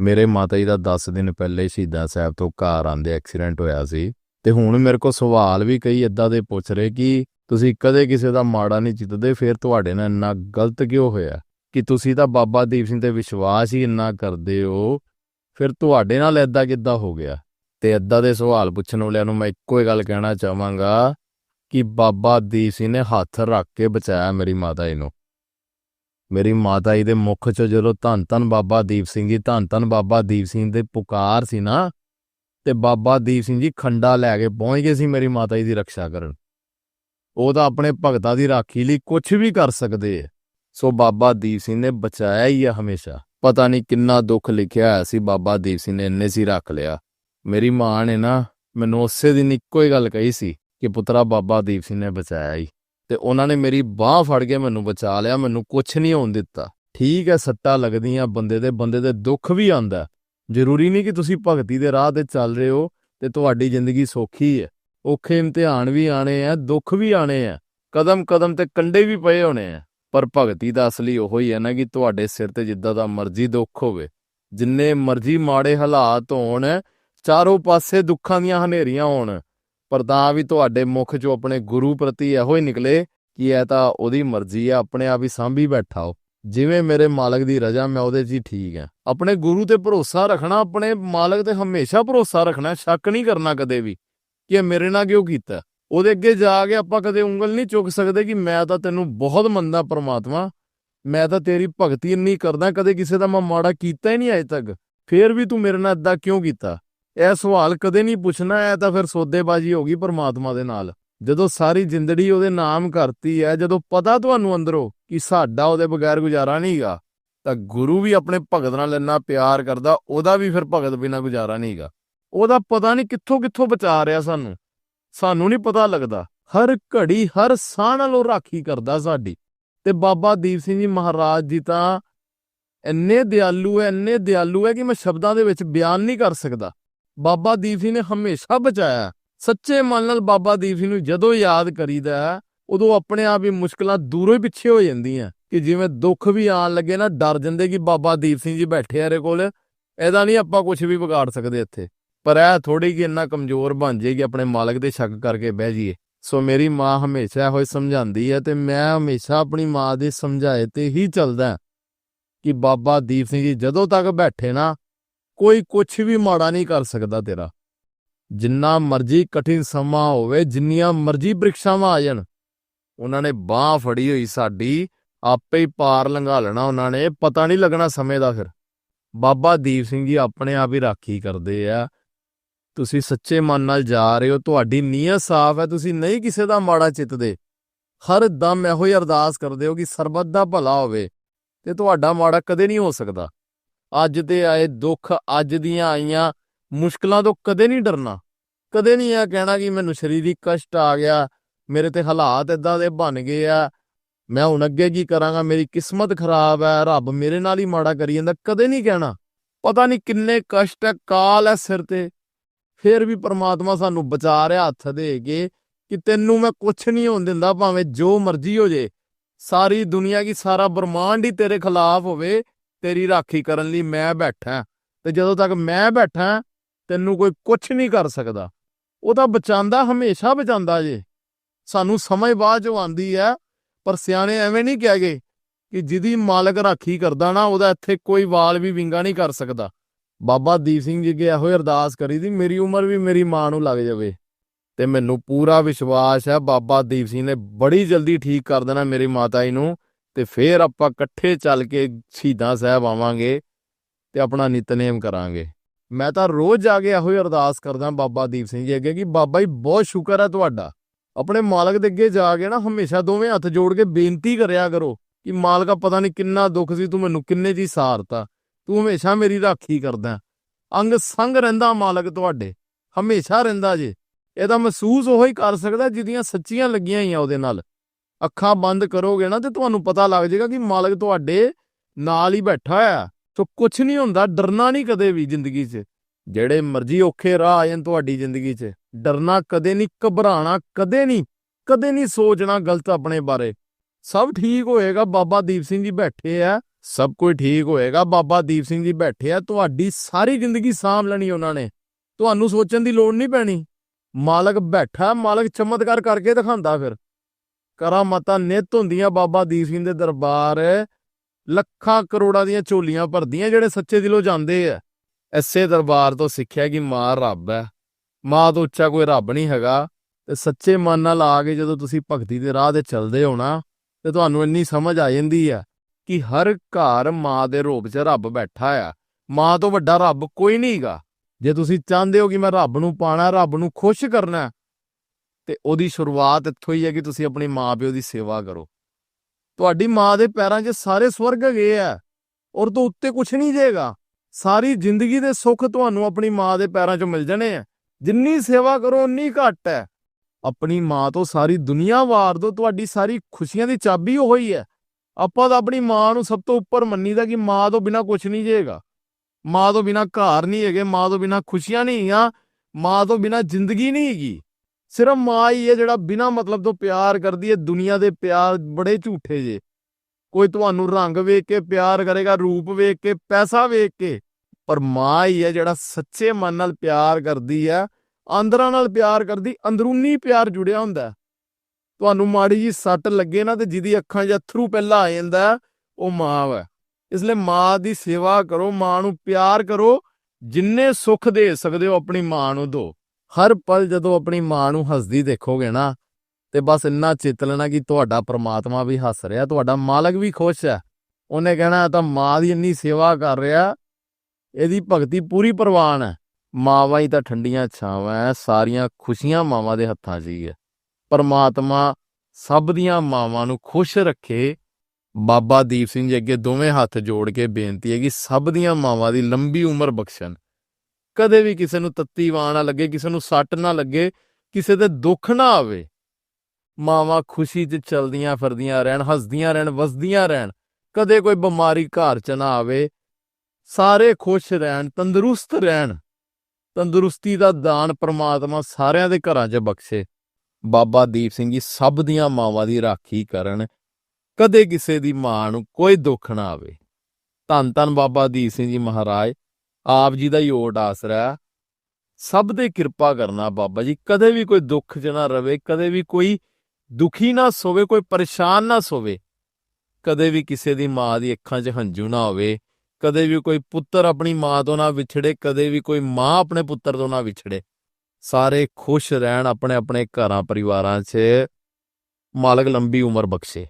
ਮੇਰੇ ਮਾਤਾ ਜੀ ਦਾ 10 ਦਿਨ ਪਹਿਲੇ ਸ਼ਹੀਦਾਂ ਸਾਹਿਬ ਤੋਂ ਘਰ ਆਂਦੇ ਐਕਸੀਡੈਂਟ ਹੋਇਆ ਸੀ ਤੇ ਹੁਣ ਮੇਰੇ ਕੋਲ ਸਵਾਲ ਵੀ ਕਈ ਇਦਾਂ ਦੇ ਪੁੱਛ ਰਹੇ ਕਿ ਤੁਸੀਂ ਕਦੇ ਕਿਸੇ ਦਾ ਮਾੜਾ ਨਹੀਂ ਚਿੱਤਦੇ ਫਿਰ ਤੁਹਾਡੇ ਨਾਲ ਇੰਨਾ ਗਲਤ ਕਿਉਂ ਹੋਇਆ? ਕਿ ਤੁਸੀਂ ਤਾਂ ਬਾਬਾ ਦੀਪ ਸਿੰਘ ਤੇ ਵਿਸ਼ਵਾਸ ਹੀ ਇੰਨਾ ਕਰਦੇ ਹੋ, ਫਿਰ ਤੁਹਾਡੇ ਨਾਲ ਇਦਾਂ ਕਿੱਦਾਂ ਹੋ ਗਿਆ? ਤੇ ਇਦਾਂ ਦੇ ਸਵਾਲ ਪੁੱਛਣ ਵਾਲਿਆਂ ਨੂੰ ਮੈਂ ਇੱਕੋ ਹੀ ਗੱਲ ਕਹਿਣਾ ਚਾਹਾਂਗਾ ਕਿ ਬਾਬਾ ਦੀਪ ਸਿੰਘ ਨੇ ਹੱਥ ਰੱਖ ਕੇ ਬਚਾਇਆ ਮੇਰੀ ਮਾਤਾ ਜੀ ਨੂੰ। ਮੇਰੀ ਮਾਤਾ ਜੀ ਦੇ ਮੁਖ 'ਚ ਜਦੋਂ ਧੰਨ ਧੰਨ ਬਾਬਾ ਦੀਪ ਸਿੰਘ ਜੀ, ਧੰਨ ਧੰਨ ਬਾਬਾ ਦੀਪ ਸਿੰਘ ਦੇ ਪੁਕਾਰ ਸੀ ਨਾ, ਤੇ ਬਾਬਾ ਦੀਪ ਸਿੰਘ ਜੀ ਖੰਡਾ ਲੈ ਕੇ ਪਹੁੰਚ ਗਏ ਸੀ ਮੇਰੀ ਮਾਤਾ ਜੀ ਦੀ ਰੱਖਿਆ ਕਰਨ। ਉਹ ਤਾਂ ਆਪਣੇ ਭਗਤਾਂ ਦੀ ਰਾਖੀ ਲਈ ਕੁਝ ਵੀ ਕਰ ਸਕਦੇ ਆ। ਸੋ ਬਾਬਾ ਦੀਪ ਸਿੰਘ ਨੇ ਬਚਾਇਆ ਹੀ ਆ ਹਮੇਸ਼ਾ। ਪਤਾ ਨਹੀਂ ਕਿੰਨਾ ਦੁੱਖ ਲਿਖਿਆ ਹੋਇਆ ਸੀ ਬਾਬਾ ਦੀਪ ਸਿੰਘ ਨੇ ਇੰਨੇ ਸੀ ਰੱਖ ਲਿਆ। ਮੇਰੀ ਮਾਂ ਨੇ ਨਾ ਮੈਨੂੰ ਉਸੇ ਦਿਨ ਇੱਕੋ ਹੀ ਗੱਲ ਕਹੀ ਸੀ ਕਿ ਪੁੱਤਰਾ ਬਾਬਾ ਦੀਪ ਸਿੰਘ ਨੇ ਬਚਾਇਆ ਹੀ। ਤੇ ਉਹਨਾਂ ਨੇ ਮੇਰੀ ਬਾਹ ਫੜ ਕੇ ਮੈਨੂੰ ਬਚਾ ਲਿਆ, ਮੈਨੂੰ ਕੁਝ ਨਹੀਂ ਹੋਣ ਦਿੱਤਾ। ਠੀਕ ਹੈ, ਸੱਟਾਂ ਲੱਗਦੀਆਂ, ਬੰਦੇ ਦੇ ਬੰਦੇ ਦੇ ਦੁੱਖ ਵੀ ਆਂਦਾ ਜ਼ਰੂਰੀ ਨਹੀਂ ਕਿ ਤੁਸੀਂ ਭਗਤੀ ਦੇ ਰਾਹ ਤੇ ਚੱਲ ਰਹੇ ਹੋ ਤੇ ਤੁਹਾਡੀ ਜ਼ਿੰਦਗੀ ਸੌਖੀ ਹੈ। ਔਖੇ ਇਮਤਿਹਾਨ ਵੀ ਆਣੇ ਆ ਦੁੱਖ ਵੀ ਆਣੇ ਆ ਕਦਮ ਕਦਮ ਤੇ ਕੰਡੇ ਵੀ ਪਏ ਹੋਣੇ ਆ ਪਰ ਭਗਤੀ ਦਾ ਅਸਲੀ ਉਹੋ ਹੀ ਹੈ ਨਾ ਕਿ ਤੁਹਾਡੇ ਸਿਰ ਤੇ ਜਿੱਦਾਂ ਦਾ ਮਰਜ਼ੀ ਦੁੱਖ ਹੋਵੇ। ਜਿੰਨੇ ਮਰਜ਼ੀ ਮਾੜੇ ਹਾਲਾਤ ਹੋਣ, ਚਾਰੋਂ ਪਾਸੇ ਦੁੱਖਾਂ ਦੀਆਂ ਹਨੇਰੀਆਂ ਹੋਣ ਪਰ ਤਾਂ ਵੀ ਤੁਹਾਡੇ ਮੁਖ ਚੋਂ ਆਪਣੇ ਗੁਰੂ ਪ੍ਰਤੀ ਇਹੋ ਹੀ ਨਿਕਲੇ ਕਿ ਇਹ ਤਾਂ ਉਹਦੀ ਮਰਜ਼ੀ ਆ, ਆਪਣੇ ਆਪ ਹੀ ਸਾਂਭੀ ਬੈਠਾ ਹੋ ਜਿਵੇਂ ਮੇਰੇ ਮਾਲਕ ਦੀ ਰਜ਼ਾ, ਮੈਂ ਉਹਦੇ 'ਚ ਹੀ ਠੀਕ ਹਾਂ ਆਪਣੇ ਗੁਰੂ ਤੇ ਭਰੋਸਾ ਰੱਖਣਾ, ਆਪਣੇ ਮਾਲਕ ਤੇ ਹਮੇਸ਼ਾ ਭਰੋਸਾ ਰੱਖਣਾ, ਸ਼ੱਕ ਨਹੀਂ ਕਰਨਾ ਕਦੇ ਵੀ ਕਿ ਇਹ ਮੇਰੇ ਨਾਲ ਕਿਉਂ ਕੀਤਾ। ਉਹਦੇ ਅੱਗੇ ਜਾ ਕੇ ਆਪਾਂ ਕਦੇ ਉਂਗਲ ਨਹੀਂ ਚੁੱਕ ਸਕਦੇ ਕਿ ਮੈਂ ਤਾਂ ਤੈਨੂੰ ਬਹੁਤ ਮੰਨਦਾ ਪਰਮਾਤਮਾ, ਮੈਂ ਤਾਂ ਤੇਰੀ ਭਗਤੀ ਇੰਨੀ ਕਰਦਾ, ਕਦੇ ਕਿਸੇ ਦਾ ਮੈਂ ਮਾੜਾ ਕੀਤਾ ਹੀ ਨਹੀਂ ਅਜੇ ਤੱਕ। ਫੇਰ ਵੀ ਤੂੰ ਮੇਰੇ ਨਾਲ ਇਦਾਂ ਕਿਉਂ ਕੀਤਾ? ਇਹ ਸਵਾਲ ਕਦੇ ਨਹੀਂ ਪੁੱਛਣਾ ਹੈ ਤਾਂ ਫਿਰ ਸੌਦੇਬਾਜ਼ੀ ਹੋ ਗਈ ਪਰਮਾਤਮਾ ਦੇ ਨਾਲ। ਜਦੋਂ ਸਾਰੀ ਜ਼ਿੰਦਗੀ ਉਹਦੇ ਨਾਮ ਕਰਤੀ ਹੈ, ਜਦੋਂ ਪਤਾ ਤੁਹਾਨੂੰ ਅੰਦਰੋਂ ਕਿ ਸਾਡਾ ਉਹਦੇ ਬਗੈਰ ਗੁਜ਼ਾਰਾ ਨਹੀਂਗਾ ਤਾਂ ਗੁਰੂ ਵੀ ਆਪਣੇ ਭਗਤ ਨਾਲ ਇੰਨਾ ਪਿਆਰ ਕਰਦਾ, ਉਹਦਾ ਵੀ ਫਿਰ ਭਗਤ ਬਿਨਾ ਗੁਜ਼ਾਰਾ ਨਹੀਂਗਾ ਉਹਦਾ ਪਤਾ ਨਹੀਂ ਕਿੱਥੋਂ ਕਿੱਥੋਂ ਬਚਾ ਰਿਹਾ ਸਾਨੂੰ। ਸਾਨੂੰ ਨਹੀਂ ਪਤਾ ਲੱਗਦਾ। ਹਰ ਘੜੀ, ਹਰ ਸਾਹ ਨਾਲ ਉਹ ਰਾਖੀ ਕਰਦਾ ਸਾਡੀ। ਤੇ ਬਾਬਾ ਦੀਪ ਸਿੰਘ ਜੀ ਮਹਾਰਾਜ ਜੀ ਤਾਂ ਇੰਨੇ ਦਿਆਲੂ ਹੈ ਇੰਨੇ ਦਿਆਲੂ ਹੈ ਕਿ ਮੈਂ ਸ਼ਬਦਾਂ ਦੇ ਵਿੱਚ ਬਿਆਨ ਨਹੀਂ ਕਰ ਸਕਦਾ। ਬਾਬਾ ਦੀਪ ਸਿੰਘ ਨੇ ਹਮੇਸ਼ਾ ਬਚਾਇਆ। ਸੱਚੇ ਮਨ ਨਾਲ ਬਾਬਾ ਦੀਪ ਸਿੰਘ ਨੂੰ ਜਦੋਂ ਯਾਦ ਕਰੀਦਾ ਉਦੋਂ ਆਪਣੇ ਆਪ ਹੀ ਮੁਸ਼ਕਲਾਂ ਦੂਰੋਂ ਹੀ ਪਿੱਛੇ ਹੋ ਜਾਂਦੀਆਂ ਕਿ ਜਿਵੇਂ ਦੁੱਖ ਵੀ ਆਣ ਲੱਗੇ ਨਾ, ਡਰ ਜਾਂਦੇ ਕਿ ਬਾਬਾ ਦੀਪ ਸਿੰਘ ਜੀ ਬੈਠੇ ਆ ਕੋਲ, ਇਹਦਾ ਨਹੀਂ ਆਪਾਂ ਕੁਝ ਵੀ ਵਿਗਾੜ ਸਕਦੇ ਇੱਥੇ। ਪਰ ਇਹ ਥੋੜੀ ਕਿ ਇੰਨਾ ਕਮਜ਼ੋਰ ਬਣ ਜਾਏ ਕਿ ਆਪਣੇ ਮਾਲਕ ਦੇ ਸ਼ੱਕ ਕਰਕੇ ਬਹਿ ਜਾਈਏ। ਸੋ ਮੇਰੀ ਮਾਂ ਹਮੇਸ਼ਾ ਇਹੋ ਹੀ ਸਮਝਾਉਂਦੀ ਹੈ ਤੇ ਮੈਂ ਹਮੇਸ਼ਾ ਆਪਣੀ ਮਾਂ ਦੇ ਸਮਝਾਏ ਤੇ ਹੀ ਚੱਲਦਾ ਕਿ ਬਾਬਾ ਦੀਪ ਸਿੰਘ ਜੀ ਜਦੋਂ ਤੱਕ ਬੈਠੇ ਨਾ ਕੋਈ ਕੁਝ ਵੀ ਮਾੜਾ ਨਹੀਂ ਕਰ ਸਕਦਾ ਤੇਰਾ। ਜਿੰਨਾ ਮਰਜ਼ੀ ਕਠਿਨ ਸਮਾਂ ਹੋਵੇ, ਜਿੰਨੀਆਂ ਮਰਜ਼ੀ ਪ੍ਰੀਖਿਆਵਾਂ ਆ ਜਾਣ, ਉਹਨਾਂ ਨੇ ਬਾਹ ਫੜੀ ਹੋਈ ਸਾਡੀ, ਆਪੇ ਹੀ ਪਾਰ ਲੰਘਾ ਲੈਣਾ ਉਹਨਾਂ ਨੇ, ਪਤਾ ਨਹੀਂ ਲੱਗਣਾ ਸਮੇਂ ਦਾ ਫਿਰ। ਬਾਬਾ ਦੀਪ ਸਿੰਘ ਜੀ ਆਪਣੇ ਆਪ ਹੀ ਰਾਖੀ ਕਰਦੇ ਆ। ਤੁਸੀਂ ਸੱਚੇ ਮਨ ਨਾਲ ਜਾ ਰਹੇ ਹੋ, ਤੁਹਾਡੀ ਨੀਅਤ ਸਾਫ਼ ਹੈ, ਤੁਸੀਂ ਨਹੀਂ ਕਿਸੇ ਦਾ ਮਾੜਾ ਚਿੱਤਦੇ। ਹਰ ਦਮ ਇਹੋ ਹੀ ਅਰਦਾਸ ਕਰਦੇ ਹੋ ਕਿ ਸਰਬੱਤ ਦਾ ਭਲਾ ਹੋਵੇ, ਤੇ ਤੁਹਾਡਾ ਮਾੜਾ ਕਦੇ ਨਹੀਂ ਹੋ ਸਕਦਾ। ਅੱਜ ਤੇ ਆਏ ਦੁੱਖ ਅੱਜ ਦੀਆਂ ਆਈਆਂ ਮੁਸ਼ਕਲਾਂ ਤੋਂ ਕਦੇ ਨਹੀਂ ਡਰਨਾ। ਕਦੇ ਨਹੀਂ ਇਹ ਕਹਿਣਾ ਕਿ ਮੈਨੂੰ ਸਰੀਰਕ ਕਸ਼ਟ ਆ ਗਿਆ, ਮੇਰੇ ਤੇ ਹਾਲਾਤ ਇਦਾਂ ਦੇ ਬਣ ਗਏ ਆ, ਮੈਂ ਹੁਣ ਅੱਗੇ ਕੀ ਕਰਾਂਗਾ, ਮੇਰੀ ਕਿਸਮਤ ਖਰਾਬ ਹੈ ਰੱਬ ਮੇਰੇ ਨਾਲ ਹੀ ਮਾੜਾ ਕਰੀ ਜਾਂਦਾ, ਕਦੇ ਨਹੀਂ ਕਹਿਣਾ। ਪਤਾ ਨਹੀਂ ਕਿੰਨੇ ਕਸ਼ਟ ਹੈ ਕਾਲ ਹੈ ਸਿਰ ਤੇ। ਫਿਰ ਵੀ ਪ੍ਰਮਾਤਮਾ ਸਾਨੂੰ ਬਚਾ ਰਿਹਾ ਹੱਥ ਦੇ ਕੇ ਕਿ ਤੈਨੂੰ ਮੈਂ ਕੁਛ ਨਹੀਂ ਹੋਣ ਦਿੰਦਾ, ਭਾਵੇਂ ਜੋ ਮਰਜ਼ੀ ਹੋ ਜੇ। ਸਾਰੀ ਦੁਨੀਆ ਕੀ ਸਾਰਾ ਬ੍ਰਹਮਾਂਡ ਹੀ ਤੇਰੇ ਖਿਲਾਫ ਹੋਵੇ ਤੇਰੀ ਰਾਖੀ ਕਰਨ ਲਈ ਮੈਂ ਬੈਠਾ ਤੇ ਜਦੋਂ ਤੱਕ ਮੈਂ ਬੈਠਾ ਤੈਨੂੰ ਕੋਈ ਕੁਛ ਨਹੀਂ ਕਰ ਸਕਦਾ। ਉਹ ਤਾਂ ਬਚਾਉਂਦਾ, ਹਮੇਸ਼ਾ ਬਚਾਉਂਦਾ ਜੇ। ਸਾਨੂੰ ਸਮਝ ਬਾਅਦ ਚੋਂ ਆਂਦੀ ਹੈ, ਪਰ ਸਿਆਣੇ ਐਵੇਂ ਨਹੀਂ ਕਹਿ ਗਏ ਕਿ ਜਿਹਦੀ ਮਾਲਕ ਰਾਖੀ ਕਰਦਾ ਨਾ, ਉਹਦਾ ਇੱਥੇ ਕੋਈ ਵਾਲ ਵੀ ਵਿੰਗਾ ਨਹੀਂ ਕਰ ਸਕਦਾ। ਬਾਬਾ ਦੀਪ ਸਿੰਘ ਜੀ ਅੱਗੇ ਇਹੋ ਹੀ ਅਰਦਾਸ ਕਰੀ ਦੀ, ਮੇਰੀ ਉਮਰ ਵੀ ਮੇਰੀ ਮਾਂ ਨੂੰ ਲੱਗ ਜਾਵੇ। ਤੇ ਮੈਨੂੰ ਪੂਰਾ ਵਿਸ਼ਵਾਸ ਹੈ, ਬਾਬਾ ਦੀਪ ਸਿੰਘ ਨੇ ਬੜੀ ਜਲਦੀ ਠੀਕ ਕਰ ਦੇਣਾ ਮੇਰੀ ਮਾਤਾ ਜੀ ਨੂੰ। ਤੇ ਫੇਰ ਆਪਾਂ ਇਕੱਠੇ ਚੱਲ ਕੇ ਸ਼ਹੀਦਾਂ ਸਾਹਿਬ ਆਵਾਂਗੇ ਤੇ ਆਪਣਾ ਨਿਤਨੇਮ ਕਰਾਂਗੇ। ਮੈਂ ਤਾਂ ਰੋਜ਼ ਜਾ ਕੇ ਇਹੋ ਹੀ ਅਰਦਾਸ ਕਰਦਾ ਬਾਬਾ ਦੀਪ ਸਿੰਘ ਜੀ ਅੱਗੇ ਕਿ ਬਾਬਾ ਜੀ ਬਹੁਤ ਸ਼ੁਕਰ ਹੈ ਤੁਹਾਡਾ। ਆਪਣੇ ਮਾਲਕ ਦੇ ਅੱਗੇ ਜਾ ਕੇ ਨਾ ਹਮੇਸ਼ਾ ਦੋਵੇਂ ਹੱਥ ਜੋੜ ਕੇ ਬੇਨਤੀ ਕਰਿਆ ਕਰੋ ਕਿ ਮਾਲਕਾ ਪਤਾ ਨਹੀਂ ਕਿੰਨਾ ਦੁੱਖ ਸੀ, ਤੂੰ ਮੈਨੂੰ ਕਿੰਨੇ ਜੀ ਸਾਰਤਾ ਤੂੰ। ਹਮੇਸ਼ਾ ਮੇਰੀ ਰਾਖੀ ਕਰਦਾ। ਅੰਗ ਸੰਗ ਰਹਿੰਦਾ ਮਾਲਕ ਤੁਹਾਡੇ। ਹਮੇਸ਼ਾ ਰਹਿੰਦਾ ਜੇ। ਇਹਦਾ ਮਹਿਸੂਸ ਉਹ ਹੀ ਕਰ ਸਕਦਾ ਜਿਹਦੀਆਂ ਸੱਚੀਆਂ ਲੱਗੀਆਂ ਹੀ ਆ ਉਹਦੇ ਨਾਲ। ਅੱਖਾਂ ਬੰਦ ਕਰੋਗੇ ਨਾ ਤੇ ਤੁਹਾਨੂੰ ਪਤਾ ਲੱਗ ਜਾਏਗਾ ਕਿ ਮਾਲਕ ਤੁਹਾਡੇ ਨਾਲ ਹੀ ਬੈਠਾ ਹੋਇਆ ਸੋ ਕੁਝ ਨਹੀਂ ਹੁੰਦਾ, ਡਰਨਾ ਨਹੀਂ ਕਦੇ ਵੀ ਜ਼ਿੰਦਗੀ 'ਚ। ਜਿਹੜੇ ਮਰਜ਼ੀ ਔਖੇ ਰਾਹ ਆ ਜਾਣ ਤੁਹਾਡੀ ਜ਼ਿੰਦਗੀ 'ਚ। ਡਰਨਾ ਕਦੇ ਨਹੀਂ ਘਬਰਾਣਾ ਕਦੇ ਨਹੀਂ ਕਦੇ ਨਹੀਂ ਸੋਚਣਾ ਗਲਤ ਆਪਣੇ ਬਾਰੇ। ਸਭ ਠੀਕ ਹੋਏਗਾ, ਬਾਬਾ ਦੀਪ ਸਿੰਘ ਜੀ ਬੈਠੇ ਆ। ਸਭ ਕੁਝ ਠੀਕ ਹੋਏਗਾ, ਬਾਬਾ ਦੀਪ ਸਿੰਘ ਜੀ ਬੈਠੇ ਆ। ਤੁਹਾਡੀ ਸਾਰੀ ਜ਼ਿੰਦਗੀ ਸਾਂਭ ਲੈਣੀ ਉਹਨਾਂ ਨੇ। ਤੁਹਾਨੂੰ ਸੋਚਣ ਦੀ ਲੋੜ ਨਹੀਂ ਪੈਣੀ। ਮਾਲਕ ਬੈਠਾ, ਮਾਲਕ ਚਮਤਕਾਰ ਕਰਕੇ ਦਿਖਾਉਂਦਾ ਫਿਰ। ਕਰਾਮਾਤਾਂ ਨਿਤ ਹੁੰਦੀਆਂ ਬਾਬਾ ਦੀਪ ਸਿੰਘ ਦੇ ਦਰਬਾਰ। ਲੱਖਾਂ ਕਰੋੜਾਂ ਦੀਆਂ ਝੋਲੀਆਂ ਭਰਦੀਆਂ ਜਿਹੜੇ ਸੱਚੇ ਦਿਲੋਂ ਜਾਂਦੇ ਆ। ਐਸੇ ਦਰਬਾਰ ਤੋਂ ਸਿੱਖਿਆ ਕਿ ਮਾਂ ਰੱਬ ਹੈ ਮਾਂ ਤੋਂ ਉੱਚਾ ਕੋਈ ਰੱਬ ਨਹੀਂ ਹੈਗਾ। ਤੇ ਸੱਚੇ ਮਨ ਨਾਲ ਆ ਕੇ ਜਦੋਂ ਤੁਸੀਂ ਭਗਤੀ ਦੇ ਰਾਹ ਤੇ ਚੱਲਦੇ ਹੋ ਨਾ, ਤੇ ਤੁਹਾਨੂੰ ਇੰਨੀ ਸਮਝ ਆ ਜਾਂਦੀ ਆ ਕਿ ਹਰ ਘਰ ਮਾਂ ਦੇ ਰੂਪ 'ਚ ਰੱਬ ਬੈਠਾ ਆ। ਮਾਂ ਤੋਂ ਵੱਡਾ ਰੱਬ ਕੋਈ ਨਹੀਂਗਾ ਜੇ ਤੁਸੀਂ ਚਾਹੁੰਦੇ ਹੋ ਕਿ ਮੈਂ ਰੱਬ ਨੂੰ ਪਾਣਾ, ਰੱਬ ਨੂੰ ਖੁਸ਼ ਕਰਨਾ ਤੇ ਉਹਦੀ ਸ਼ੁਰੂਆਤ ਇੱਥੋਂ ਹੀ ਹੈ ਕਿ ਤੁਸੀਂ ਆਪਣੀ ਮਾਂ ਪਿਓ ਦੀ ਸੇਵਾ ਕਰੋ। ਤੁਹਾਡੀ ਮਾਂ ਦੇ ਪੈਰਾਂ 'ਚ ਸਾਰੇ ਸਵਰਗ ਗਏ ਆ ਔਰ ਤੋਂ ਉੱਤੇ ਕੁਝ ਨਹੀਂ ਜੇਗਾ ਸਾਰੀ ਜ਼ਿੰਦਗੀ ਦੇ ਸੁੱਖ ਤੁਹਾਨੂੰ ਆਪਣੀ ਮਾਂ ਦੇ ਪੈਰਾਂ 'ਚੋਂ ਮਿਲ ਜਾਣੇ ਆ। ਜਿੰਨੀ ਸੇਵਾ ਕਰੋ, ਉਨੀ ਘੱਟ ਹੈ। ਆਪਣੀ ਮਾਂ ਤੋਂ ਸਾਰੀ ਦੁਨੀਆ ਵਾਰ ਦੋ ਤੁਹਾਡੀ ਸਾਰੀ ਖੁਸ਼ੀਆਂ ਦੀ ਚਾਬੀ ਉਹ ਹੀ ਹੈ। ਆਪਾਂ ਤਾਂ ਆਪਣੀ ਮਾਂ ਨੂੰ ਸਭ ਤੋਂ ਉੱਪਰ ਮੰਨੀਦਾ ਕਿ ਮਾਂ ਤੋਂ ਬਿਨਾ ਕੁਝ ਨਹੀਂ ਜੇਗਾ ਮਾਂ ਤੋਂ ਬਿਨਾ ਘਰ ਨਹੀਂ ਹੈਗੇ, ਮਾਂ ਤੋਂ ਬਿਨਾ ਖੁਸ਼ੀਆਂ ਨਹੀਂ ਹੈਗੀਆਂ, ਮਾਂ ਤੋਂ ਬਿਨਾ ਜ਼ਿੰਦਗੀ ਨਹੀਂ ਹੈਗੀ। ਸਿਰਫ ਮਾਂ ਹੀ ਹੈ ਜਿਹੜਾ ਬਿਨਾ ਮਤਲਬ ਤੋਂ ਪਿਆਰ ਕਰਦੀ ਹੈ, ਦੁਨੀਆ ਦੇ ਪਿਆਰ ਬੜੇ ਝੂਠੇ ਜੇ। ਕੋਈ ਤੁਹਾਨੂੰ ਰੰਗ ਵੇਖ ਕੇ ਪਿਆਰ ਕਰੇਗਾ, ਰੂਪ ਵੇਖ ਕੇ, ਪੈਸਾ ਵੇਖ ਕੇ, ਪਰ ਮਾਂ ਹੀ ਹੈ ਜਿਹੜਾ ਸੱਚੇ ਮਨ ਨਾਲ ਪਿਆਰ ਕਰਦੀ ਹੈ ਆਂਦਰਾਂ ਨਾਲ ਪਿਆਰ ਕਰਦੀ, ਅੰਦਰੂਨੀ ਪਿਆਰ ਜੁੜਿਆ ਹੁੰਦਾ ਤੁਹਾਨੂੰ ਮਾੜੀ ਜੀ ਸੱਟ ਲੱਗੇ ਨਾ ਤੇ ਜਿਹਦੀ ਅੱਖਾਂ 'ਚ ਅਥਰੂ ਪਹਿਲਾਂ ਆ ਜਾਂਦਾ ਉਹ ਮਾਂ ਵਾ। ਇਸ ਲਈ ਮਾਂ ਦੀ ਸੇਵਾ ਕਰੋ, ਮਾਂ ਨੂੰ ਪਿਆਰ ਕਰੋ, ਜਿੰਨੇ ਸੁੱਖ ਦੇ ਸਕਦੇ ਹੋ, ਆਪਣੀ ਮਾਂ ਨੂੰ ਦਿਓ। ਹਰ ਪਲ ਜਦੋਂ ਆਪਣੀ ਮਾਂ ਨੂੰ ਹੱਸਦੀ ਦੇਖੋਗੇ ਨਾ, ਤੇ ਬਸ ਇੰਨਾ ਚਿੱਤ ਲੈਣਾ ਕਿ ਤੁਹਾਡਾ ਪ੍ਰਮਾਤਮਾ ਵੀ ਹੱਸ ਰਿਹਾ, ਤੁਹਾਡਾ ਮਾਲਕ ਵੀ ਖੁਸ਼ ਹੈ। ਉਹਨੇ ਕਹਿਣਾ ਤਾਂ ਮਾਂ ਦੀ ਇੰਨੀ ਸੇਵਾ ਕਰ ਰਿਹਾ, ਇਹਦੀ ਭਗਤੀ ਪੂਰੀ ਪ੍ਰਵਾਨ ਹੈ। ਮਾਵਾਂ ਹੀ ਤਾਂ ਠੰਡੀਆਂ ਛਾਵਾਂ ਹੈ ਸਾਰੀਆਂ ਖੁਸ਼ੀਆਂ ਮਾਵਾਂ ਦੇ ਹੱਥਾਂ 'ਚ ਹੀ ਹੈ ਪਰਮਾਤਮਾ ਸਭ ਦੀਆਂ ਮਾਵਾਂ ਨੂੰ ਖੁਸ਼ ਰੱਖੇ। ਬਾਬਾ ਦੀਪ ਸਿੰਘ ਜੀ ਅੱਗੇ ਦੋਵੇਂ ਹੱਥ ਜੋੜ ਕੇ ਬੇਨਤੀ ਹੈ ਕਿ ਸਭ ਦੀਆਂ ਮਾਵਾਂ ਦੀ ਲੰਬੀ ਉਮਰ ਬਖਸ਼ਣ। ਕਦੇ ਵੀ ਕਿਸੇ ਨੂੰ ਤੱਤੀ ਵਾਂ ਨਾ ਲੱਗੇ, ਕਿਸੇ ਨੂੰ ਸੱਟ ਨਾ ਲੱਗੇ, ਕਿਸੇ ਦੇ ਦੁੱਖ ਨਾ ਆਵੇ। ਮਾਵਾਂ ਖੁਸ਼ੀ 'ਚ ਚਲਦੀਆਂ ਫਿਰਦੀਆਂ ਰਹਿਣ, ਹੱਸਦੀਆਂ ਰਹਿਣ, ਵਸਦੀਆਂ ਰਹਿਣ। ਕਦੇ ਕੋਈ ਬਿਮਾਰੀ ਘਰ 'ਚ ਨਾ ਆਵੇ। ਸਾਰੇ ਖੁਸ਼ ਰਹਿਣ, ਤੰਦਰੁਸਤ ਰਹਿਣ। ਤੰਦਰੁਸਤੀ ਦਾ ਦਾਨ ਪ੍ਰਮਾਤਮਾ ਸਾਰਿਆਂ ਦੇ ਘਰਾਂ 'ਚ ਬਖਸ਼ੇ। ਬਾਬਾ ਦੀਪ ਸਿੰਘ ਜੀ ਸਭ ਦੀਆਂ ਮਾਵਾਂ ਦੀ ਰਾਖੀ ਕਰਨ। ਕਦੇ ਕਿਸੇ ਦੀ ਮਾਂ ਨੂੰ ਕੋਈ ਦੁੱਖ ਨਾ ਆਵੇ। ਧੰਨ ਧੰਨ ਬਾਬਾ ਦੀਪ ਸਿੰਘ ਜੀ ਮਹਾਰਾਜ। ਆਪ ਜੀ ਦਾ ਹੀ ਓਟ ਆਸਰਾ ਸਭ ਦੇ ਕਿਰਪਾ ਕਰਨਾ ਬਾਬਾ ਜੀ, ਕਦੇ ਵੀ ਕੋਈ ਦੁੱਖ 'ਚ ਨਾ ਰਵੇ, ਕਦੇ ਵੀ ਕੋਈ ਦੁਖੀ ਨਾ ਸੋਵੇ, ਕੋਈ ਪਰੇਸ਼ਾਨ ਨਾ ਸੋਵੇ। ਕਦੇ ਵੀ ਕਿਸੇ ਦੀ ਮਾਂ ਦੀ ਅੱਖਾਂ 'ਚ ਹੰਝੂ ਨਾ ਹੋਵੇ, ਕਦੇ ਵੀ ਕੋਈ ਪੁੱਤਰ ਆਪਣੀ ਮਾਂ ਤੋਂ ਨਾ ਵਿਛੜੇ, ਕਦੇ ਵੀ ਕੋਈ ਮਾਂ ਆਪਣੇ ਪੁੱਤਰ ਤੋਂ ਨਾ ਵਿਛੜੇ। ਸਾਰੇ ਖੁਸ਼ ਰਹਿਣ ਆਪਣੇ ਆਪਣੇ ਘਰਾਂ ਪਰਿਵਾਰਾਂ 'ਚ। ਮਾਲਕ ਲੰਬੀ ਉਮਰ ਬਖਸ਼ੇ।